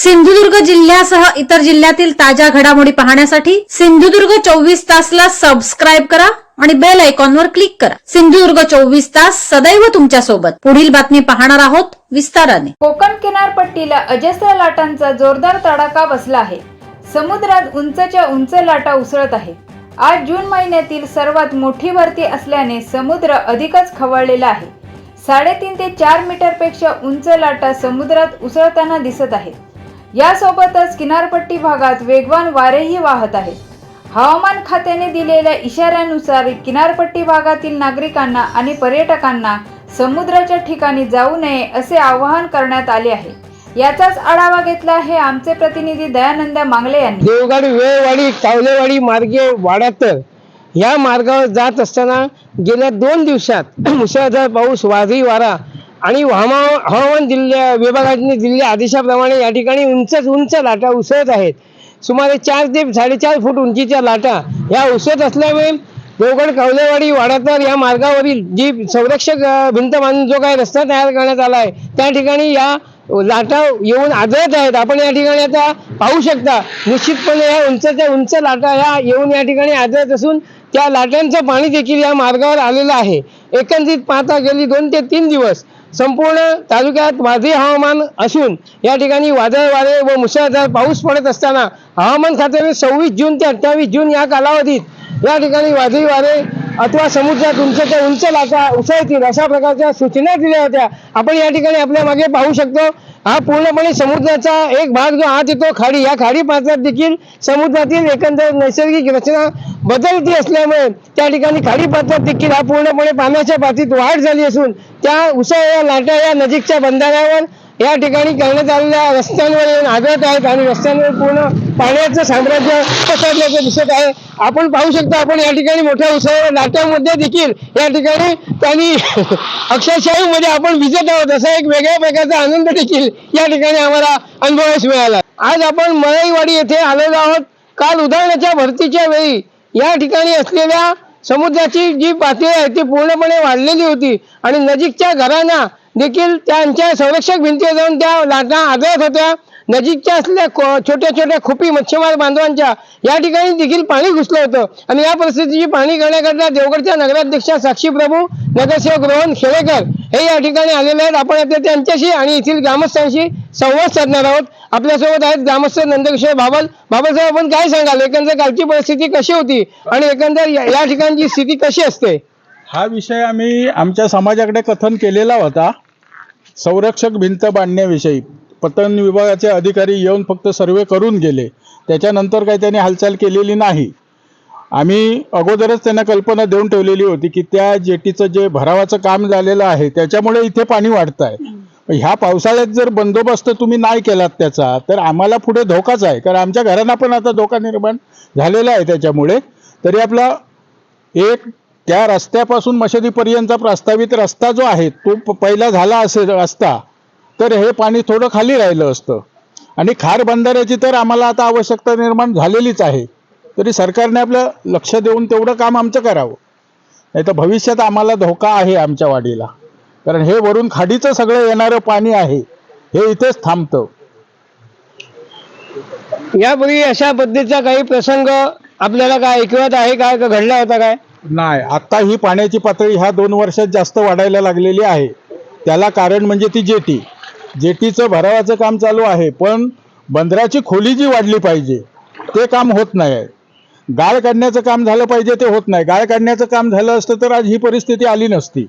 सिंधुदुर्ग जिल्ह्यासह इतर जिल्ह्यातील ताज्या घडामोडी पाहण्यासाठी सिंधुदुर्ग चोवीस तासला सबस्क्राईब करा आणि बेल आयकॉनवर क्लिक करा. सिंधुदुर्ग चोवीस तास सदैव तुमच्यासोबत पुढील बातमी पाहणार आहोत विस्ताराने. कोकण किनारपट्टीला अजस्र लाटांचा जोरदार तडाखा बसला आहे. समुद्रात उंचच्या उंच लाटा उसळत आहे. आज जून महिन्यातील सर्वात मोठी भरती असल्याने समुद्र अधिकच खवळलेला आहे. साडेतीन ते चार मीटरपेक्षा उंच लाटा समुद्रात उसळताना दिसत आहेत. यासोबतच किनारपट्टी भागात वेगवान वारेही वाहत आहेत. हवामान खात्याने दिलेल्या इशाऱ्यानुसार किनारपट्टी भागातील नागरिकांना आणि पर्यटकांना समुद्राच्या ठिकाणी जाऊ नये असे आवाहन करण्यात आले आहे. याचाच आढावा घेतला हे आमचे प्रतिनिधी दयानंद मांगले यांनी. देवगड वेळवाडी कावलेवाडी मार्गे वाड्यातर या मार्गावर जात असताना गेल्या दोन दिवसात मुसळधार पाऊस वादळी वारा आणि हवामान दिल्या विभागाने दिलेल्या आदेशाप्रमाणे या ठिकाणी उंचच उंच लाटा उसळत आहेत. सुमारे चार ते साडेचार फूट उंचीच्या लाटा या उसळत असल्यामुळे देवगड कवलेवाडी वाडातर या मार्गावरील जी संरक्षक भिंत बांधून जो काही रस्ता तयार करण्यात आला आहे त्या ठिकाणी या लाटा येऊन आदळत आहेत. आपण या ठिकाणी आता पाहू शकता निश्चितपणे या उंचच्या उंच लाटा या येऊन या ठिकाणी आदळत असून त्या लाटांचं पाणी देखील या मार्गावर आलेलं आहे. एकंदरीत पाहता गेली दोन ते तीन दिवस संपूर्ण तालुक्यात वादळी हवामान असून या ठिकाणी वादळ वारे व मुसळधार पाऊस पडत असताना हवामान खात्याने सव्वीस जून ते अठ्ठावीस जून या कालावधीत या ठिकाणी वादळी वारे अथवा समुद्रात उंचच्या उंच लाटा उसळतील अशा प्रकारच्या सूचना दिल्या होत्या. आपण या ठिकाणी आपल्या मागे पाहू शकतो. हा पूर्णपणे समुद्राचा एक भाग जो आत येतो खाडी. या खाडी पात्रात देखील समुद्रातील एकंदर नैसर्गिक रचना बदलती असल्यामुळे त्या ठिकाणी खाडी पात्रात देखील हा पूर्णपणे पाण्याच्या पातळीत वाढ झाली असून त्या उसळल्या लाटा या नजीकच्या बंधाऱ्यावर या ठिकाणी करण्यात आलेल्या रस्त्यांवर येऊन आदळत आहेत आणि रस्त्यांवर पूर्ण पाण्याचं साम्राज्य पसरल्याचं दिसत आहे. आपण पाहू शकता आपण या ठिकाणी मोठ्या उसळल्या लाट्यामध्ये देखील या ठिकाणी त्यांनी अक्षरशाहीमध्ये आपण विजत आहोत. असा एक वेगळ्या प्रकारचा आनंद देखील या ठिकाणी आम्हाला अनुभवास मिळाला. आज आपण मळईवाडी येथे आलेलो आहोत. काल उदाहरणाच्या भरतीच्या वेळी या ठिकाणी असलेल्या समुद्राची जी पातळी आहे ती पूर्णपणे वाढलेली होती. आणि नजीकच्या घरांना देखील त्यांच्या संरक्षक भिंतीवर जाऊन त्या लाटा आदळत होत्या. नजीकच्या असलेल्या छोट्या छोट्या खुपी मच्छीमार बांधवांच्या या ठिकाणी देखील पाणी घुसलं होतं. आणि या परिस्थितीची पाणी करण्याकरता देवगडच्या नगराध्यक्षा साक्षी प्रभू नगरसेवक रोहन खेडेकर हे या ठिकाणी आलेले आहेत. आपण आता त्यांच्याशी आणि येथील ग्रामस्थांशी संवाद साधणार आहोत. आपल्यासोबत आहेत ग्रामस्थ नंदकिशोर बाबल. बाबासाहेब आपण काय सांगाल? एकंदर कालची परिस्थिती कशी होती? आणि एकंदर या या ठिकाणची स्थिती कशी असते? हा विषय आम्ही आमच्या समाजाकडे कथन केलेला होता. संरक्षक भिंत बांधण्याविषयी. पतन विभागाचे अधिकारी येऊन फक्त सर्वे करून गेले. त्याच्यानंतर काही त्यांनी हालचाल केलेली नाही. आम्ही अगोदरच त्यांना कल्पना देऊन ठेवलेली होती की त्या जेटीचं जे भरावाचं काम झालेलं आहे त्याच्यामुळे इथे पाणी वाढत आहे ह्या पावसाळ्यात जर बंदोबस्त तुम्ही नाही केलात त्याचा तर आम्हाला पुढे धोकाच आहे. कारण आमच्या घरांना पण आता धोका निर्माण झालेला आहे त्याच्यामुळे. तरी आपला एक त्या रस्त्यापासून मशिदीपर्यंतचा प्रस्तावित रस्ता जो आहे तो प- पहिला झाला असेल रस्ता तर हे पाणी थोडं खाली राहिलं असतं. आणि खार बंधाऱ्याची तर आम्हाला आता आवश्यकता निर्माण झालेलीच आहे. तरी सरकारने आपलं लक्ष देऊन तेवढं काम आमचं करावं. नाही तर भविष्यात आम्हाला धोका आहे आमच्या वाडीला कारण हे वरून खाडीचं सगळं येणारं पाणी आहे. हे इथेच थांबतं. यापूर्वी अशा पद्धतीचा काही प्रसंग आपल्याला काय ऐकवत आहे काय का घडला होता काय? नाही आता ही पाण्याची पातळी ह्या दोन वर्षात जास्त वाढायला लागलेली आहे. त्याला कारण म्हणजे ती जेटी. जेटीचं भरावाचं काम चालू आहे पण बंदराची खोली जी वाढली पाहिजे ते काम होत नाही. आहे गाळ काढण्याचं काम झालं पाहिजे ते होत नाही. गाळ काढण्याचं काम झालं असतं तर आज ही परिस्थिती आली नसती.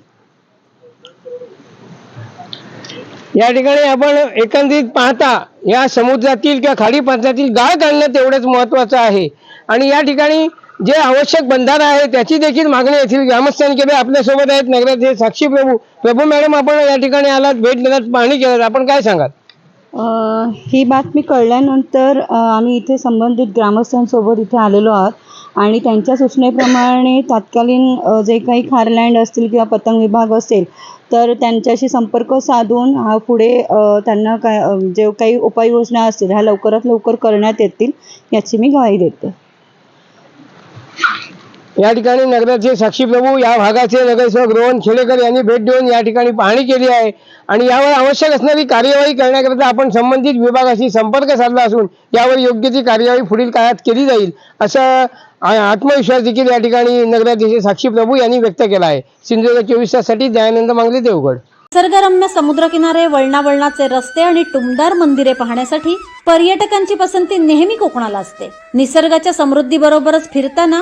या ठिकाणी आपण एकंदरीत पाहता या समुद्रातील किंवा खाडी पात्रातील गाळ घालणं तेवढंच महत्वाचं आहे. आणि या ठिकाणी जे आवश्यक बंधारा आहे त्याची देखील मागणी येथील ग्रामस्थांनी केली आपल्यासोबत आहेत. नगराचे साक्षी प्रभू प्रभू मॅडम आपण या ठिकाणी आलात भेट देण्यात पाहणी केल्यात आपण काय सांगाल? ही बातमी कळल्यानंतर आम्ही इथे संबंधित ग्रामस्थांसोबत इथे आलेलो आहोत. आणि त्यांच्या सूचनेप्रमाणे तात्कालीन जे काही खारलँड असतील किंवा पतंग विभाग असेल तर त्यांच्याशी संपर्क साधून हा पुढे त्यांना काय जे काही उपाययोजना असतील ह्या लवकरात लवकर करण्यात येतील याची मी ग्वाही देते. या ठिकाणी नगराचे साक्षी प्रभू या भागाचे नगरसेवक रोहन खेडेकर यांनी भेट देऊन या ठिकाणी पाहणी केली आहे. आणि यावर आवश्यक असणारी कार्यवाही करण्याकरिता आपण संबंधित विभागाशी संपर्क साधला असून यावर योग्य ती कार्यवाही पुढील काळात केली जाईल असं आत्मविश्वास देखील या ठिकाणी नगराध्यक्ष साक्षी प्रभू यांनी व्यक्त केला आहे. सिंधुदुर्ग चोवीस ताससाठी दयानंद मांगले देवगड. निसर्गरम्य समुद्रकिनारे वळणावळणाचे रस्ते आणि टुमदार मंदिरे पाहण्यासाठी पर्यटकांची पसंती नेहमी कोकणाला असते. निसर्गाच्या समृद्धीबरोबरच फिरताना